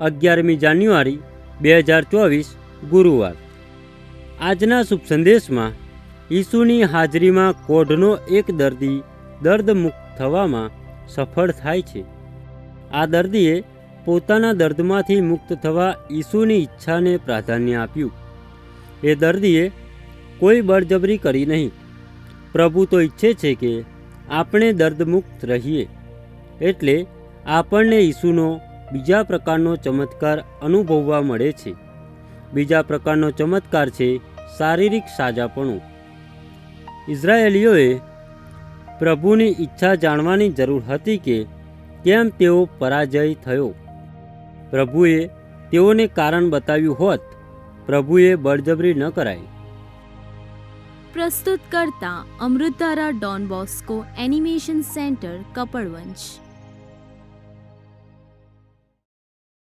અગિયારમી જાન્યુઆરી, બે હજાર ચોવીસ, ગુરુવાર. આજના શુભ સંદેશમાં ઈસુની હાજરીમાં કોઢનો એક દર્દી દર્દમુક્ત થવામાં સફળ થાય છે. આ દર્દીએ પોતાના દર્દમાંથી મુક્ત થવા ઈસુની ઈચ્છાને પ્રાધાન્ય આપ્યું. એ દર્દીએ કોઈ બળજબરી કરી નહીં. પ્રભુ તો ઈચ્છે છે કે આપણે દર્દમુક્ત રહીએ. એટલે આપણને ઈસુનો બીજા પ્રકારનો ચમત્કાર અનુભવવા મળે છે. બીજા પ્રકારનો ચમત્કાર છે શારીરિક સાજાપણું. ઇઝરાયેલીઓએ પ્રભુની ઈચ્છા જાણવાની જરૂર હતી કે કેમ તેઓ પરાજય થયો. પ્રભુએ તેઓને કારણ બતાવ્યું હોત, પ્રભુએ બળજબરી ન કરાય પ્રસ્તુત કરતા અમૃતારા Don Bosco animation centre, Kapadvanj.